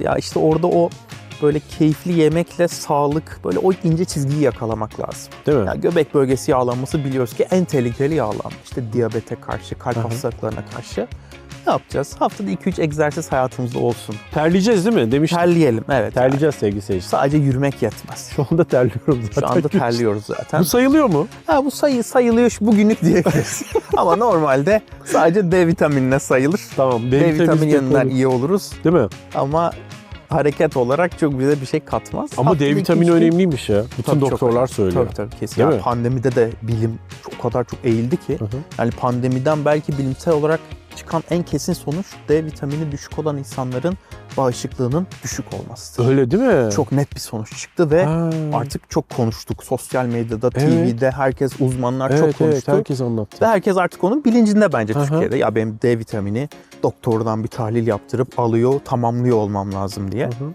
Ya işte orada o böyle keyifli yemekle sağlık, böyle o ince çizgiyi yakalamak lazım. Değil mi? Ya göbek bölgesi yağlanması biliyoruz ki en tehlikeli yağlanma. İşte diyabete karşı, kalp hastalıklarına karşı. Ne yapacağız? Haftada 2-3 egzersiz hayatımızda olsun. Terleyeceğiz değil mi? Demiştim. Terleyelim, evet. Terleyeceğiz sevgili seyirciler. Sadece yürümek yetmez. Şu anda terliyorum zaten. Şu anda terliyoruz zaten. Bu sayılıyor mu? Ha, bu sayı sayılıyor şu bugünlük diyebiliriz. Ama normalde sadece D vitaminine sayılır. Tamam. D vitamin vitamini yanından iyi oluruz. Değil mi? Ama hareket olarak çok bize bir şey katmaz. Ama Haftada D iki, vitamini gün- önemliymiş ya. Bütün Tabii çok doktorlar önemli. söylüyor. Tabii tabii kesin. Yani mi? pandemide de bilim çok- o kadar çok eğildi ki. Hı hı. Yani pandemiden belki bilimsel olarak çıkan en kesin sonuç D vitamini düşük olan insanların bağışıklığının düşük olması. Öyle değil mi? Çok net bir sonuç çıktı ve Ha. artık çok konuştuk. Sosyal medyada, Evet. TV'de herkes uzmanlar evet, çok evet, konuştu. herkes anlattı. Ve herkes artık onun bilincinde bence hı. Türkiye'de. Ya benim D vitamini doktordan bir tahlil yaptırıp alıyor, tamamlıyor olmam lazım diye. Hı hı.